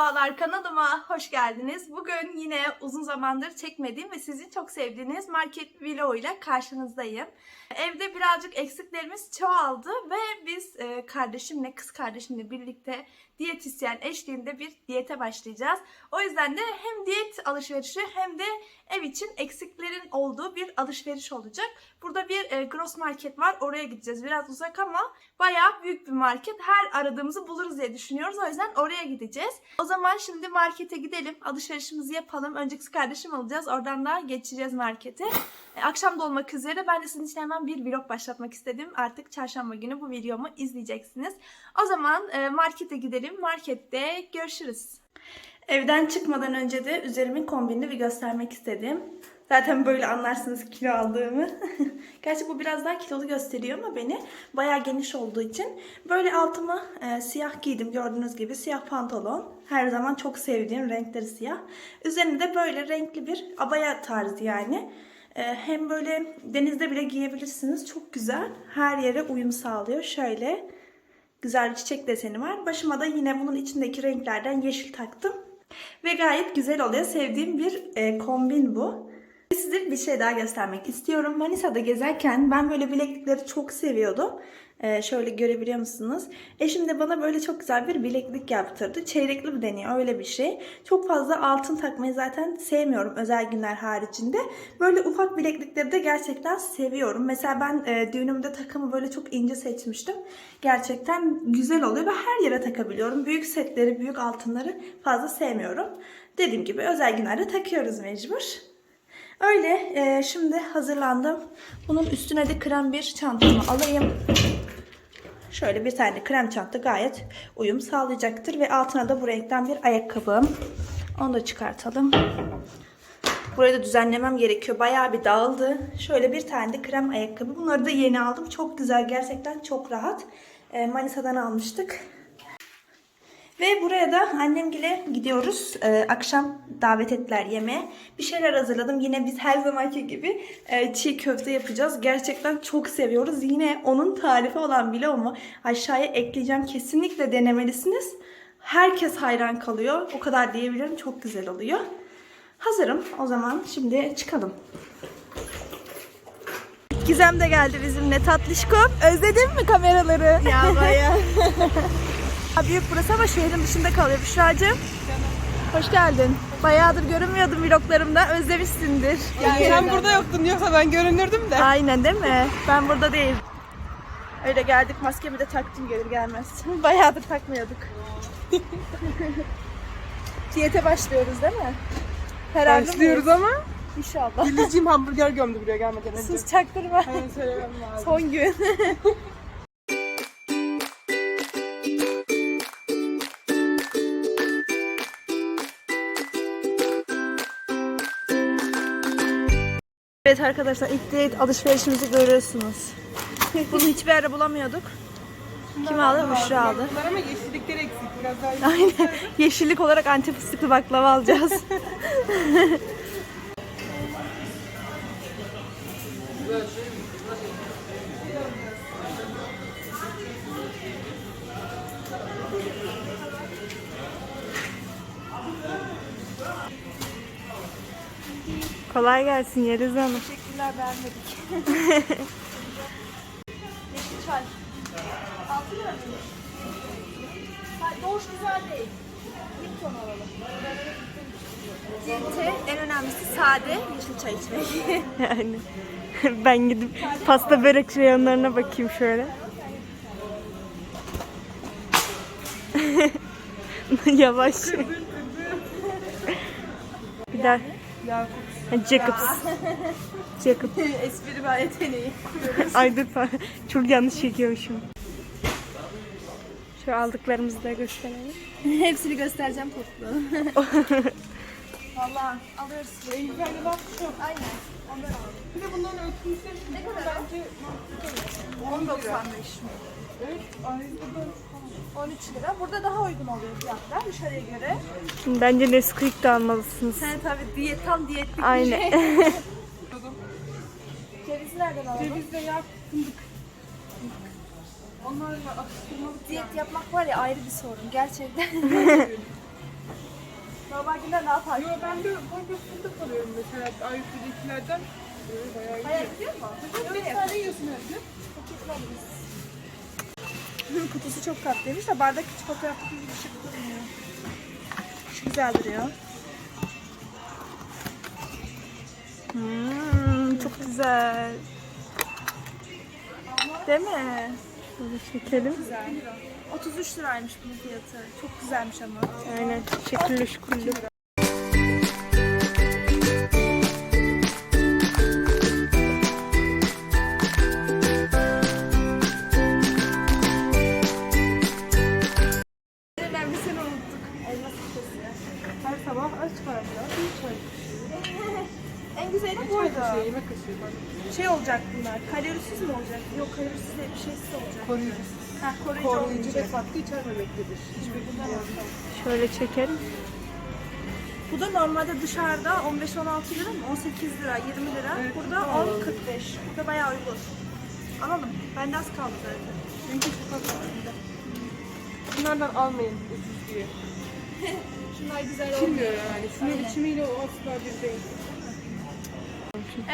Merhabalar kanalıma hoş geldiniz. Bugün yine uzun zamandır çekmediğim ve sizin çok sevdiğiniz market vlog ile karşınızdayım. Evde birazcık eksiklerimiz çoğaldı ve biz e, kardeşimle, kız kardeşimle birlikte diyetisyen eşliğinde bir diyete başlayacağız. O yüzden de hem diyet alışverişi hem de ev için eksiklerin olduğu bir alışveriş olacak. Burada bir e, gross market var. Oraya gideceğiz. Biraz uzak ama bayağı büyük bir market. Her aradığımızı buluruz diye düşünüyoruz. O yüzden oraya gideceğiz. O zaman şimdi markete gidelim. Alışverişimizi yapalım. Önce kız kardeşim alacağız. Oradan da geçeceğiz markete. E, akşam da olmak üzere ben de sizin için hemen bir vlog başlatmak istedim. Artık çarşamba günü bu videomu izleyeceksiniz. O zaman e, markete gidelim. Markette görüşürüz. Evden çıkmadan önce de üzerimin kombinini bir göstermek istedim. Zaten böyle anlarsınız kilo aldığımı. Gerçi bu biraz daha kilolu gösteriyor ama beni bayağı geniş olduğu için. Böyle altıma e, siyah giydim gördüğünüz gibi siyah pantolon. Her zaman çok sevdiğim renkleri siyah. Üzerine de böyle renkli bir abaya tarzı yani. E, hem böyle denizde bile giyebilirsiniz. Çok güzel. Her yere uyum sağlıyor. Şöyle güzel bir çiçek deseni var. Başıma da yine bunun içindeki renklerden yeşil taktım. Ve gayet güzel oluyor. Sevdiğim bir e, kombin bu. Size bir şey daha göstermek istiyorum. Manisa'da gezerken ben böyle bileklikleri çok seviyordum. Ee, şöyle görebiliyor musunuz? Eşim de bana böyle çok güzel bir bileklik yaptırdı. Çeyrekli bir deniyor öyle bir şey. Çok fazla altın takmayı zaten sevmiyorum özel günler haricinde. Böyle ufak bileklikleri de gerçekten seviyorum. Mesela ben e, düğünümde takımı böyle çok ince seçmiştim. Gerçekten güzel oluyor ve her yere takabiliyorum. Büyük setleri, büyük altınları fazla sevmiyorum. Dediğim gibi özel günlerde takıyoruz mecbur. Öyle e, şimdi hazırlandım. Bunun üstüne de krem bir çantamı alayım. Şöyle bir tane krem çanta gayet uyum sağlayacaktır. Ve altına da bu renkten bir ayakkabım. Onu da çıkartalım. Burayı da düzenlemem gerekiyor. Bayağı bir dağıldı. Şöyle bir tane de krem ayakkabı. Bunları da yeni aldım. Çok güzel. Gerçekten çok rahat. E, Manisa'dan almıştık. Ve buraya da annemgile gidiyoruz. Ee, akşam davet ettiler yemeğe. Bir şeyler hazırladım. Yine biz her zamanki gibi e, çiğ köfte yapacağız. Gerçekten çok seviyoruz. Yine onun tarifi olan vlogumu aşağıya ekleyeceğim. Kesinlikle denemelisiniz. Herkes hayran kalıyor. O kadar diyebilirim. Çok güzel oluyor. Hazırım. O zaman şimdi çıkalım. Gizem de geldi bizimle tatlışkom. Özledin mi kameraları? Ya bayağı. Büyük burası ama şehrin dışında kalıyor Büşra'cığım. Hoş geldin. Bayağıdır görünmüyordum vloglarımda. Özlemişsindir. Yani sen burada yoktun yoksa ben görünürdüm de. Aynen değil mi? Ben burada değil. Öyle geldik maskemi de taktım gelir gelmez. Bayağıdır takmıyorduk. Diyete başlıyoruz değil mi? Herhalde Başlıyoruz ama İnşallah. Bildiğim hamburger gömdü buraya gelmeden önce. Sus çaktırma. Hemen söylemem lazım. Son gün. Evet arkadaşlar ilk diyet alışverişimizi görüyorsunuz. Bunu hiçbir yerde bulamıyorduk. Kim aldı? Büşra aldı. Bunlar ama yeşillikleri eksik. Biraz daha Aynen. Yeşillik olarak anti fıstıklı baklava alacağız. Kolay gelsin Yeliz Hanım. Teşekkürler beğenmedik. Yeşil çay. Altı lira mı? Doğuş güzel değil. Lipton alalım. Diyette en önemlisi sade yeşil çay içmek. Yani ben gidip pasta börek reyonlarına bakayım şöyle. Yavaş. Bir daha. Jacobs. Jacob. Espri ve yeteneği. Ay dur. Çok yanlış çekiyormuşum. Şu aldıklarımızı da gösterelim. Hepsini göstereceğim toplu. Valla alıyoruz. Renklerde bak şu. Aynen. Ondan alalım. Bir de bunların ölçüsü Ne kadar? bence 10.95 mi? Evet. Ay bu da 13 lira. Burada daha uygun oluyor fiyatlar dışarıya göre. Bence Nesquik de almalısınız. Sen tabii diyet, tam diyetlik Aynen. bir şey. Cevizi nereden alalım? Ceviz ve yağ fındık. Onlarla atıştırmalık Diyet yapmak var ya ayrı bir sorun gerçekten. Ayaktakinden daha farklı. Yo ben de Park fındık alıyorum mesela. Böyle bayağı iyi. Bayağı gidiyor mu? Yok, bir tane yiyorsun evde. Ürün kutusu çok tatlıymış da bardak hiç fotoğraflı gibi bir şey durmuyor. Şu güzel duruyor. Hmm, çok güzel. Değil mi? Şöyle çekelim. Güzel. 33 liraymış bunun fiyatı. Çok güzelmiş ama. Aynen. Şekilli şukullu. Kalorisiz mi olacak? Yok kalorisiz değil. Bir şeysiz olacak. Koruyucu. Ha, koruyucu, Koruyucu ve olmayacak. katkı içermemektedir. Hiçbir bundan Şöyle çekelim. Bu da normalde dışarıda 15-16 lira mı? 18 lira, 20 lira. Evet, Burada pahalı. 10-45. Burada bayağı uygun. Alalım. Bende az kaldı zaten. Çünkü çok az Bunlardan almayın ucuz diye. Şunlar güzel oldu. Bilmiyor yani. Şunun biçimiyle o asla bir değil.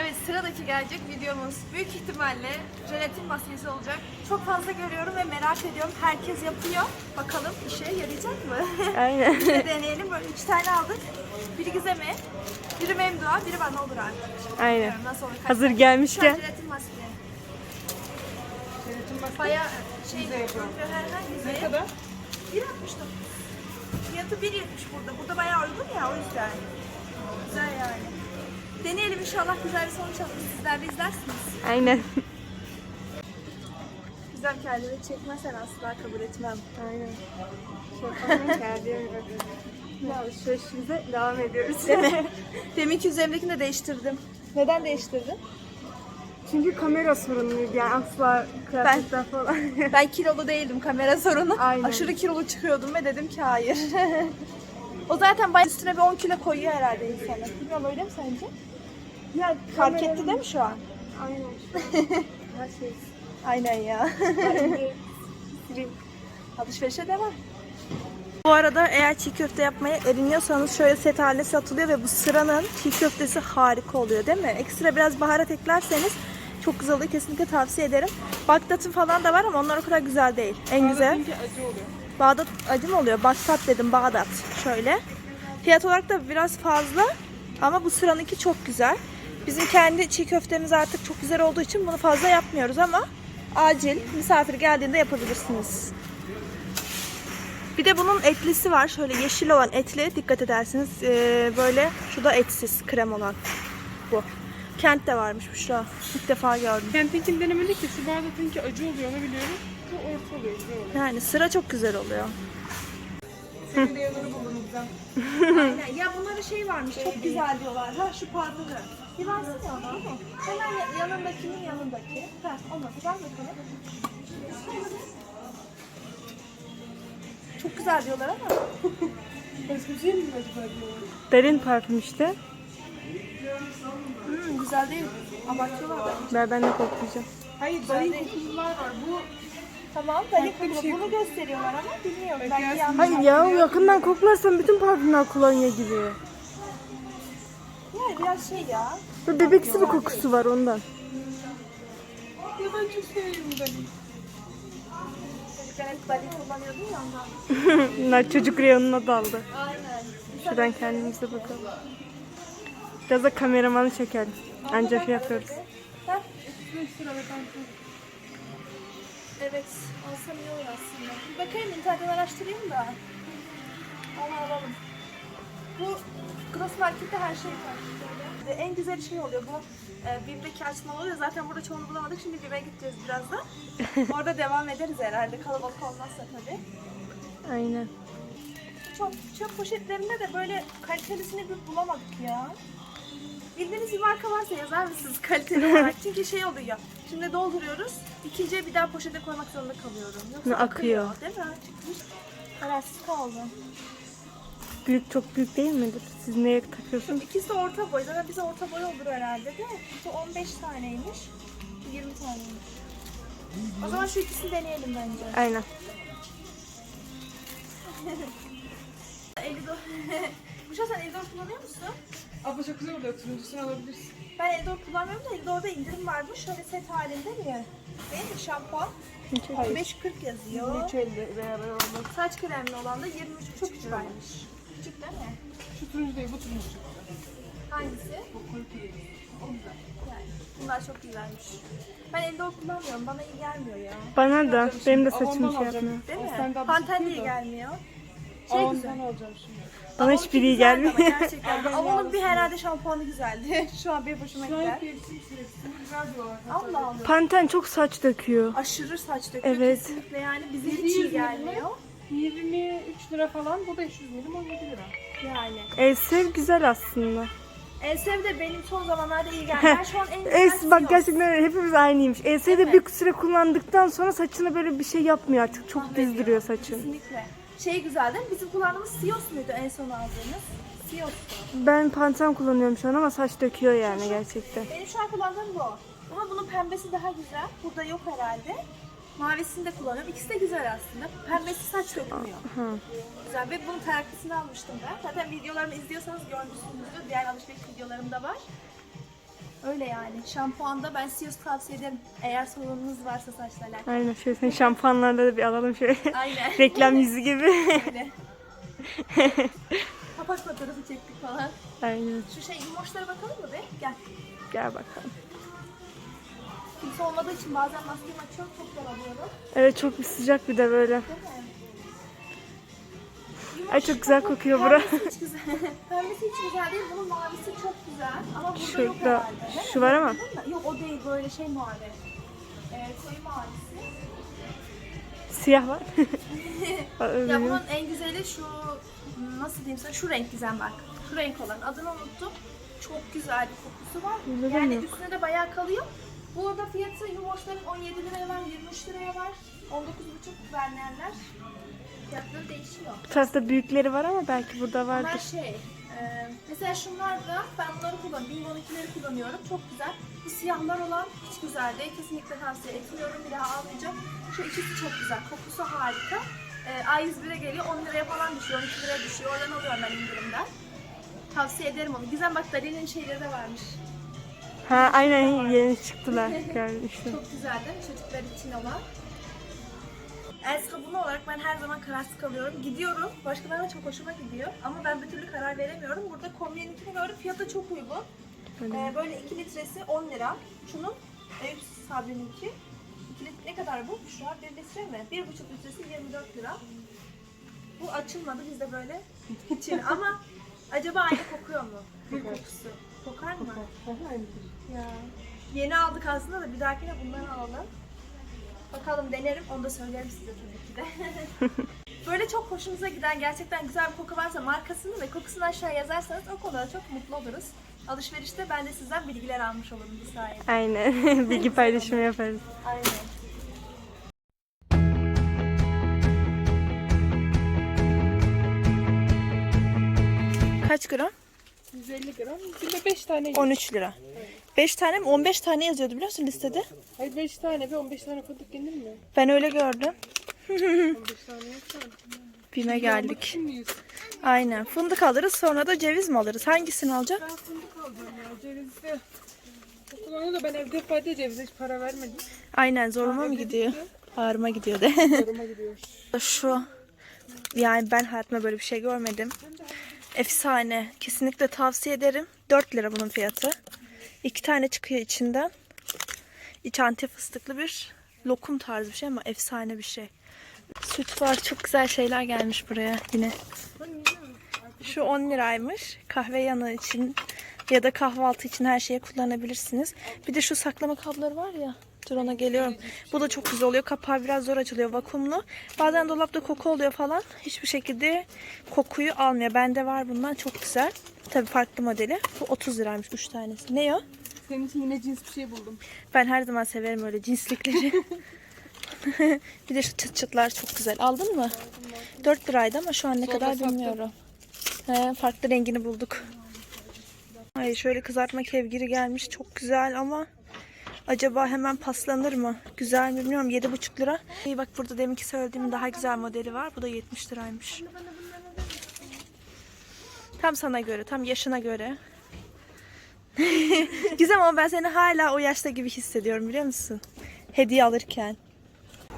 Evet sıradaki gelecek videomuz büyük ihtimalle jelatin maskesi olacak. Çok fazla görüyorum ve merak ediyorum. Herkes yapıyor. Bakalım işe yarayacak mı? Aynen. Bir de deneyelim. Böyle üç tane aldık. Biri Gizem'e, biri Memdu'a, biri bana olur artık. Aynen. Bilmiyorum Nasıl olur? kaç Hazır gelmişken. Şu an jelatin maske. Jelatin maske Bayağı şey ne kadar? 1.69. Fiyatı 1.70 burada. Burada bayağı uygun ya o yüzden. Güzel yani. Deneyelim inşallah güzel bir sonuç alırız. Sizler de izlersiniz. Aynen. Güzel kendini çekmezsen asla kabul etmem. Aynen. Şaka geldi. Alışverişimize devam ediyoruz. Deminki üzerimdekini de değiştirdim. Neden değiştirdin? Çünkü kamera sorunluydu yani asla kıyafetler falan. Ben kilolu değildim kamera sorunu. Aynen. Aşırı kilolu çıkıyordum ve dedim ki hayır. o zaten bayağı üstüne bir 10 kilo koyuyor herhalde insana. Bilmiyorum öyle mi sence? Ya Fark etti değil mi şu an? Aynen. Her şey. Aynen ya. Alışverişe devam. Bu arada eğer çiğ köfte yapmaya eriniyorsanız şöyle set haline satılıyor ve bu sıranın çiğ köftesi harika oluyor değil mi? Ekstra biraz baharat eklerseniz çok güzel oluyor. Kesinlikle tavsiye ederim. Bagdat'ın falan da var ama onlar o kadar güzel değil. En güzel. Çünkü acı oluyor. Bağdat acı mı oluyor? Bagdat dedim Bağdat. Şöyle. Fiyat olarak da biraz fazla ama bu sıranınki çok güzel. Bizim kendi çiğ köftemiz artık çok güzel olduğu için bunu fazla yapmıyoruz ama acil misafir geldiğinde yapabilirsiniz. Bir de bunun etlisi var. Şöyle yeşil olan etli dikkat edersiniz. Ee, böyle şu da etsiz krem olan bu. Kent de varmış Büşra. İlk defa gördüm. Kendinkini denemedik de şu acı oluyor onu biliyorum. Bu orta oluyor. güzel oluyor. Yani sıra çok güzel oluyor. Senin de yanını buldum güzel. Aynen. Ya bunların şey varmış, çok güzel diyorlar. Ha şu parfümü. Bir versene onu. Hemen ya- yanındakinin yanındaki. Ha olmadı. Ver bakalım. Çok güzel diyorlar ama. Bir şey mi acaba diyorlar? Derin parfüm işte. Hmm, güzel değil. Abartıyorlar da. Ben, ben de koklayacağım. Hayır, dayı kokular var. Bu Tamam, Farklı bir şey Bunu gösteriyorlar ama bilmiyorum. Belki yanlış. Hayır ya yakından koklarsan bütün parfümler kolonya gibi. Yani biraz şey ya. Böyle bebeksi bir kokusu var ondan. ya ben çok seviyorum dayı. Ben hep dayı kullanıyordum ya ondan. Bunlar çocuk reyonuna daldı. Aynen. Şuradan kendimize bakalım. Biraz da kameramanı çekelim. Anca şey yapıyoruz. Heh. 35 lira ve ben çok Evet, alsam iyi olur aslında. Bir bakayım internetten araştırayım da. Onu alalım. Bu Gross Market'te her şey var. Böyle. En güzel şey oluyor bu e, Bim'deki açma oluyor. Zaten burada çoğunu bulamadık. Şimdi Bim'e gideceğiz birazdan. Orada devam ederiz herhalde. Kalabalık olmazsa tabii. Aynen. Çok çöp poşetlerinde de böyle kalitelisini bir bulamadık ya. Bildiğiniz bir marka varsa yazar mısınız kaliteli olarak? Çünkü şey oluyor. Şimdi dolduruyoruz. İkinciye bir daha poşete koymak zorunda kalıyorum. Yoksa Ne akıyor? Değil mi? Çıkmış. Kararsız kaldım. Büyük çok büyük değil midir? Siz neye takıyorsunuz? İkisi de orta boy. Zaten bize orta boy olur herhalde de. Bu 15 taneymiş. Bu 20 taneymiş. O zaman şu ikisini deneyelim bence. Aynen. 50 do- Kuşa sen Eldor kullanıyor musun? Abla çok güzel oluyor. Turuncusunu alabilirsin. Ben Eldor kullanmıyorum da Eldor'da indirim varmış. Şöyle set halinde mi? Değil mi? Şampuan. 540 yazıyor. Hiç elde beraber olmaz. Saç kremli olan da 23 çok liraymış. Küçük değil mi? Şu turuncu değil bu turuncu. Hangisi? Bu değil. O güzel. Yani bunlar çok güzelmiş. Ben Eldor kullanmıyorum. Bana iyi gelmiyor ya. Bana da. Benim de saçım şey yapmıyor. Değil mi? Bir iyi şey gelmiyor. Şey Şey güzel. güzel. alacağım şimdi. Bana Ama hiçbiri iyi gelmiyor. ama Gerçekten. Ama onun bir herhalde şampuanı güzeldi. Şu an bir hoşuma Şu an gider. hepsi sürekli güzel diyorlar. Allah Allah. Panten çok saç döküyor. Aşırı saç döküyor Evet. kesinlikle yani bize hiç 700 iyi milim. gelmiyor. 23 lira falan. Bu 500 milim 17 lira. Yani. Elsev güzel aslında. Elsev de benim son zamanlarda iyi geldi. Ben şu an en güzel Es bak Siyos. gerçekten öyle. Hepimiz aynıymış. Elsev de Evet. bir süre kullandıktan sonra saçına böyle bir şey yapmıyor artık. Çok düz duruyor saçın. Kesinlikle. Şey güzel değil mi? Bizim kullandığımız Siyos muydu en son aldığımız? Siyos. Ben panten kullanıyorum şu an ama saç döküyor yani gerçekten. Benim şu an kullandığım bu. Ama bunun pembesi daha güzel. Burada yok herhalde. Mavisini de kullanıyorum. İkisi de güzel aslında. Pembesi saç dökmüyor. Hı. Güzel ve bunun terakkisini almıştım ben. Zaten videolarımı izliyorsanız görmüşsünüzdür. Diğer alışveriş videolarım da var. Öyle yani. Şampuanda ben Siyos tavsiye ederim. Eğer sorununuz varsa saçla alakalı. Aynen şöyle senin şampuanlarla da bir alalım şöyle. Aynen. Reklam yüzü gibi. Öyle. Kapak fotoğrafı çektik falan. Aynen. Şu şey yumoşlara bakalım mı be? Gel. Gel bakalım. Kimse olmadığı için bazen maskemi açıyorum çok zor alıyorum. Evet çok bir sıcak bir de böyle. Değil mi? Ay çok güzel kokuyor bura. Pembesi hiç güzel. Pembesi hiç güzel değil. Bunun mavisi çok güzel. Ama burada yok Şurada herhalde. değil mi? şu var ama. Yok o değil böyle şey mavi. Ee, koyu mavisi. Siyah var. Ya bunun en güzeli şu nasıl diyeyim sana şu renk güzel bak. Şu renk olan adını unuttum. Çok güzel bir kokusu var. Burada da yani yok. üstüne de bayağı kalıyor. Burada fiyatı yumoşların 17 liraya var, 23 liraya var. 19,5 vermeyenler. Fiyatları değişiyor. Tarafta büyükleri var ama belki burada Bunlar vardır. şey, e, mesela şunlar da ben bunları kullanıyorum. Bingo 12'leri kullanıyorum. Çok güzel. Bu siyahlar olan hiç güzel değil. Kesinlikle tavsiye etmiyorum. Bir daha almayacağım. Şu ikisi çok güzel. Kokusu harika. E, A101'e geliyor. 10 liraya falan düşüyor. 12 liraya düşüyor. Oradan alıyorum ben indirimden. Tavsiye ederim onu. Gizem bak Dali'nin şeyleri de varmış. Ha aynen yeni çıktılar. Görmüştüm. Çok güzel değil mi? Çocuklar için olan. El sabunu olarak ben her zaman kararsız kalıyorum. Gidiyorum. Başkalarına çok hoşuma gidiyor. Ama ben bir türlü karar veremiyorum. Burada kombininkini gördüm. Fiyatı çok uygun. Ee, böyle 2 litresi 10 lira. Şunun Eyüp Sabri'ninki. 2 litre ne kadar bu? Şu an 1 litre mi? 1,5 litresi 24 lira. Bu açılmadı biz de böyle için ama acaba aynı kokuyor mu? Gül kokusu. Kokar mı? Ya. Yeni aldık aslında da bir dahakine bundan alalım. Bakalım denerim onu da söylerim size tabii ki de. Böyle çok hoşunuza giden gerçekten güzel bir koku varsa markasını ve kokusunu aşağıya yazarsanız o konuda çok mutlu oluruz. Alışverişte ben de sizden bilgiler almış olurum bu sayede. Aynen. Bilgi paylaşımı yaparız. Aynen. Kaç gram? 150 gram. Bir de 5 tane. 13 lira. 5 tane mi? 15 tane yazıyordu biliyor musun listede? Hayır 5 tane ve 15 tane fındık yenir mi? Ben öyle gördüm. 15 tane yoksa. Bime geldik. Aynen. Fındık alırız sonra da ceviz mi alırız? Hangisini alacak? Ben fındık alacağım ya. Cevizli. Okulunu da ben evde fayda cevize hiç para vermedim. Aynen zoruma mı gidiyor? Ağrıma gidiyor de. Yoruma gidiyor. Şu yani ben hayatımda böyle bir şey görmedim. Efsane. Kesinlikle tavsiye ederim. 4 lira bunun fiyatı. İki tane çıkıyor içinden. İç anti fıstıklı bir lokum tarzı bir şey ama efsane bir şey. Süt var. Çok güzel şeyler gelmiş buraya yine. Şu 10 liraymış. Kahve yanı için ya da kahvaltı için her şeye kullanabilirsiniz. Bir de şu saklama kabları var ya. Dur ona geliyorum. Bu da çok güzel oluyor. Kapağı biraz zor açılıyor vakumlu. Bazen dolapta koku oluyor falan. Hiçbir şekilde kokuyu almıyor. Bende var bundan çok güzel. Tabii farklı modeli. Bu 30 liraymış 3 tanesi. Ne o? Senin için yine cins bir şey buldum. Ben her zaman severim öyle cinslikleri. bir de şu çıt çıtlar çok güzel. Aldın mı? 4 liraydı ama şu an ne Solda kadar sattım. bilmiyorum. He, farklı rengini bulduk. Ay şöyle kızartma kevgiri gelmiş. Çok güzel ama acaba hemen paslanır mı? Güzel mi bilmiyorum. 7,5 lira. İyi bak burada deminki söylediğim daha güzel modeli var. Bu da 70 liraymış. Tam sana göre, tam yaşına göre. Güzel ama ben seni hala o yaşta gibi hissediyorum biliyor musun? Hediye alırken.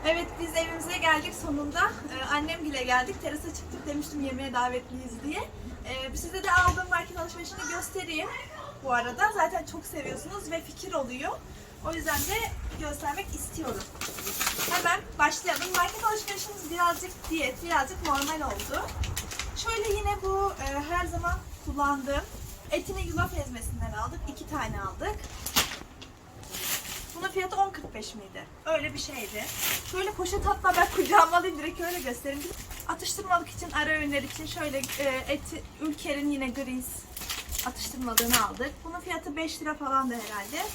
Evet biz evimize geldik sonunda. Ee, annem bile geldik. Terasa çıktık demiştim yemeğe davetliyiz diye. Ee, size de aldığım market alışverişini göstereyim. Bu arada zaten çok seviyorsunuz ve fikir oluyor. O yüzden de göstermek istiyorum. Hemen başlayalım. Market alışverişimiz birazcık diyet, birazcık normal oldu. Şöyle yine bu e, her zaman kullandığım etini yulaf ezmesinden aldık. iki tane aldık. Bunun fiyatı 10.45 miydi? Öyle bir şeydi. Şöyle poşet hatta ben kucağıma alayım direkt öyle göstereyim. Atıştırmalık için, ara öğünler için şöyle e, eti, Ülker'in yine gris atıştırmalığını aldık. Bunun fiyatı 5 lira falan da herhalde.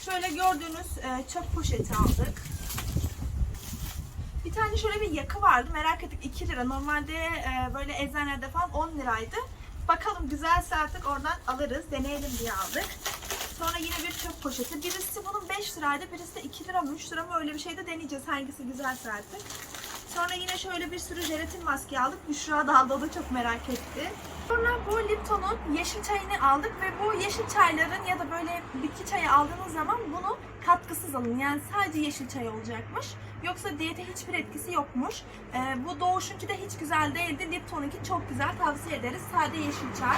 Şöyle gördüğünüz e, çöp poşeti aldık. Bir tane şöyle bir yakı vardı. Merak ettik 2 lira. Normalde e, böyle eczanelerde falan 10 liraydı. Bakalım güzelse artık oradan alırız. Deneyelim diye aldık. Sonra yine bir çöp poşeti. Birisi bunun 5 liraydı. Birisi de 2 lira mı 3 lira mı öyle bir şey de deneyeceğiz. Hangisi güzelse artık. Sonra yine şöyle bir sürü jelatin maske aldık. Büşra da aldı. O da çok merak etti. Sonra bu Lipton'un yeşil çayını aldık ve bu yeşil çayların ya da böyle bitki çayı aldığınız zaman bunu katkısız alın. Yani sadece yeşil çay olacakmış. Yoksa diyete hiçbir etkisi yokmuş. Ee, bu Doğuş'unki de hiç güzel değildi. Lipton'unki çok güzel. Tavsiye ederiz. Sade yeşil çay.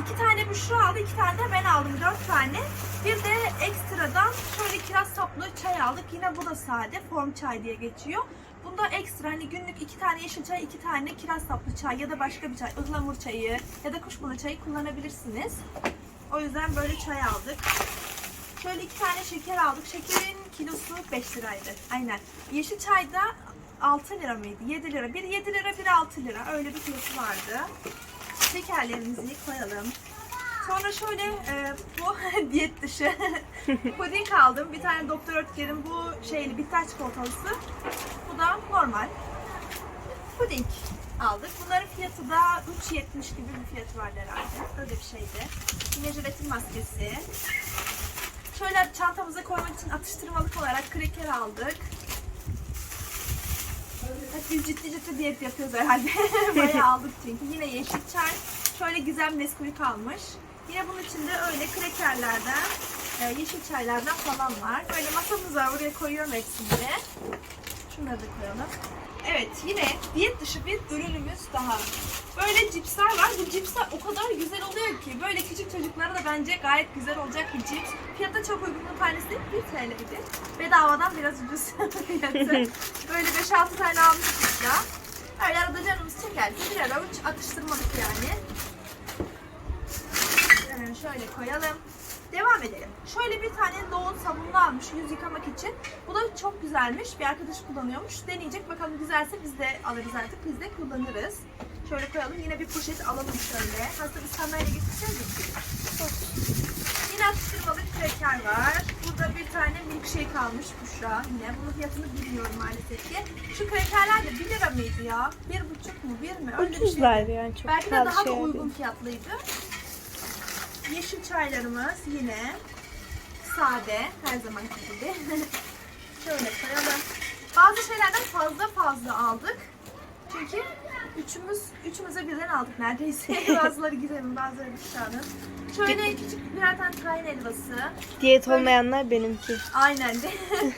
İki tane Büşra aldı, iki tane de ben aldım. Dört tane. Bir de ekstradan şöyle kiraz saplı çay aldık. Yine bu da sade. Form çay diye geçiyor. Bunda ekstra hani günlük iki tane yeşil çay, iki tane kiraz saplı çay ya da başka bir çay, ıhlamur çayı ya da kuşburnu çayı kullanabilirsiniz. O yüzden böyle çay aldık. Şöyle iki tane şeker aldık. Şekerin kilosu 5 liraydı. Aynen. Yeşil çayda 6 lira mıydı? 7 lira. Bir 7 lira, bir 6 lira. Öyle bir fiyatı vardı. Şekerlerimizi koyalım. Sonra şöyle e, bu diyet dışı puding aldım. Bir tane Doktor Oetker'in bu şeyli bitter çikolatalısı. Bu da normal puding aldık. Bunların fiyatı da 3.70 gibi bir fiyatı vardı herhalde. Öyle bir şeydi. Yine jelatin maskesi. Şöyle çantamıza koymak için atıştırmalık olarak kreker aldık. Biz ciddi ciddi diyet yapıyoruz herhalde. Bayağı aldık çünkü. Yine yeşil çay. Şöyle güzel Nesquik almış. Yine bunun içinde öyle krekerlerden, e, yeşil çaylardan falan var. Böyle masamız var. Buraya koyuyorum hepsini. Şunları da koyalım. Evet yine diyet dışı bir ürünümüz daha. Böyle cipsler var. Bu cipsler o kadar güzel oluyor ki. Böyle küçük çocuklara da bence gayet güzel olacak bir cips. Fiyatı çok uygun. Bu tanesi 1 TL'ydi. Bedavadan biraz ucuz fiyatı. Böyle 5-6 tane almıştık ya. Öyle arada canımız çekerse bir üç atıştırmalık yani. Şöyle koyalım. Devam edelim. Şöyle bir tane Doğun sabunlu almış yüz yıkamak için. Bu da çok güzelmiş. Bir arkadaş kullanıyormuş. Deneyecek bakalım güzelse biz de alırız artık. Biz de kullanırız. Şöyle koyalım. Yine bir poşet alalım şöyle. Hazır bir sandalye getireceğiz? Yine atıştırmalık kreker var. Burada bir tane milkshake almış Büşra yine. Bunun fiyatını bilmiyorum maalesef ki. Şu krekerler de 1 lira mıydı ya? 1,5 mu 1 mi? Öyle bir şey. Yani çok Belki de daha da şeyler uygun fiyatlıydı. Yeşil çaylarımız yine sade her zamanki gibi. Şöyle koyalım. Bazı şeylerden fazla fazla aldık. Çünkü üçümüz üçümüze birden aldık neredeyse. bazıları gidelim, bazıları dışarıdan. Şöyle küçük birer tane tahin helvası. Diyet olmayanlar benimki. Aynen de.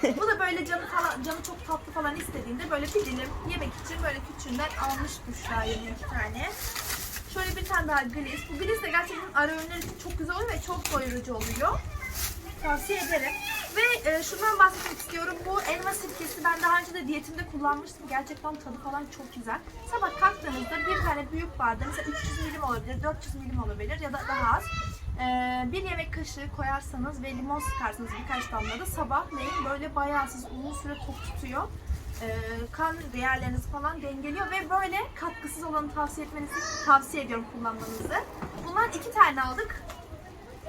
Bu da böyle canı falan, canı çok tatlı falan istediğinde böyle bir dilim yemek için böyle küçüğünden almış Büşra yine iki tane. Şöyle bir tane daha gliss. Bu gliss de gerçekten ara öğünler için çok güzel oluyor ve çok doyurucu oluyor. Tavsiye ederim. Ve e, şundan bahsetmek istiyorum. Bu elma sirkesi ben daha önce de diyetimde kullanmıştım. Gerçekten tadı falan çok güzel. Sabah kalktığınızda bir tane büyük bardak, mesela 300 milim olabilir, 400 milim olabilir ya da daha az. E, bir yemek kaşığı koyarsanız ve limon sıkarsınız birkaç damla da sabahleyin böyle bayağı siz uzun süre tok tutuyor. E, kan değerlerinizi falan dengeliyor ve böyle katkısız olanı tavsiye etmenizi tavsiye ediyorum kullanmanızı. Bundan iki tane aldık.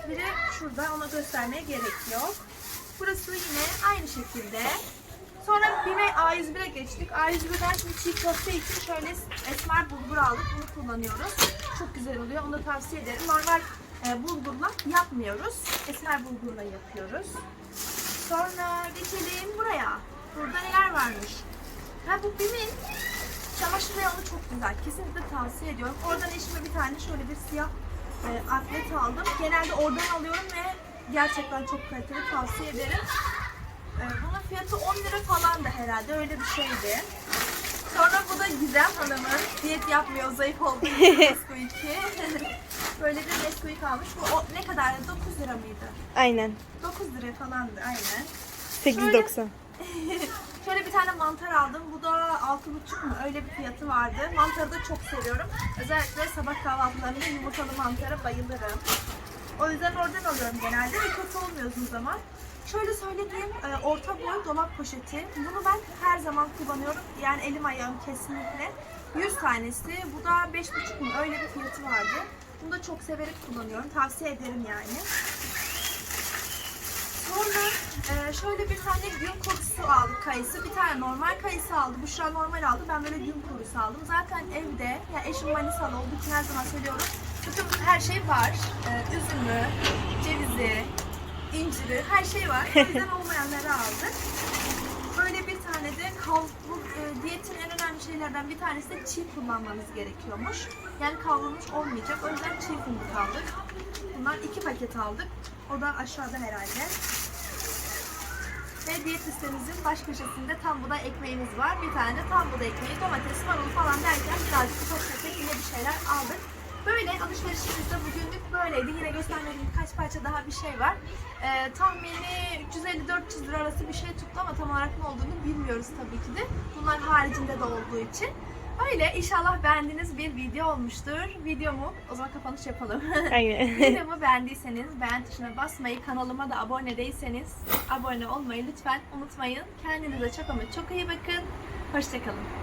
Biri şurada, ona göstermeye gerek yok. Burası yine aynı şekilde. Sonra BİM'e A101'e geçtik. A101'den şimdi çiğ köfte için şöyle esmer bulgur aldık. Bunu kullanıyoruz. Çok güzel oluyor. Onu da tavsiye ederim. Normal e, bulgurla yapmıyoruz. Esmer bulgurla yapıyoruz. Sonra geçelim buraya. Varmış? Ha bu BİM'in Çamaşır reyonu çok güzel. Kesinlikle tavsiye ediyorum. Oradan eşime bir tane şöyle bir siyah e, atlet aldım. Genelde oradan alıyorum ve gerçekten çok kaliteli tavsiye ederim. E, bunun fiyatı 10 lira falan da herhalde öyle bir şeydi. Sonra bu da Gizem Hanım'ın diyet yapmıyor, zayıf olduğu Nesquik'i. Böyle bir Nesquik almış. Bu o, ne kadardı? 9 lira mıydı? Aynen. 9 lira falandı aynen. 8.90. Şöyle bir tane mantar aldım. Bu da 6,5 mu? Öyle bir fiyatı vardı. Mantarı da çok seviyorum. Özellikle sabah kahvaltılarında yumurtalı mantara bayılırım. O yüzden oradan alıyorum genelde ve kötü olmuyor uzun zaman. Şöyle söylediğim e, orta boy dolap poşeti. Bunu ben her zaman kullanıyorum. Yani elim ayağım kesinlikle. 100 tanesi. Bu da 5,5 mu? Öyle bir fiyatı vardı. Bunu da çok severek kullanıyorum. Tavsiye ederim yani. Sonra e, şöyle bir tane gün kurusu aldık kayısı. Bir tane normal kayısı aldı. Büşra normal aldı. Ben böyle gün kurusu aldım. Zaten evde, ya eşim Manisalı olduğu için her zaman söylüyorum. Bütün her şey var. E, üzümü, cevizi, inciri, her şey var. O yüzden olmayanları aldık. Böyle bir tane de kav bu e, diyetin en önemli şeylerden bir tanesi de çiğ kullanmanız gerekiyormuş. Yani kavrulmuş olmayacak. O yüzden çiğ fındık aldık. Bunlar iki paket aldık. O da aşağıda herhalde. Ve diyet listemizin baş köşesinde tam buğday ekmeğimiz var. Bir tane de tam buğday ekmeği, domates, marul falan derken birazcık tefek yine bir şeyler aldık. Böyle alışverişimiz de bugünlük böyleydi. Yine göstermediğim birkaç parça daha bir şey var. Ee, tahmini 350-400 lira arası bir şey tuttu ama tam olarak ne olduğunu bilmiyoruz tabii ki de. Bunlar haricinde de olduğu için. Öyle inşallah beğendiğiniz bir video olmuştur. Videomu o zaman kapanış yapalım. Aynen. Videomu beğendiyseniz beğen tuşuna basmayı, kanalıma da abone değilseniz abone olmayı lütfen unutmayın. Kendinize çok ama çok iyi bakın. Hoşçakalın.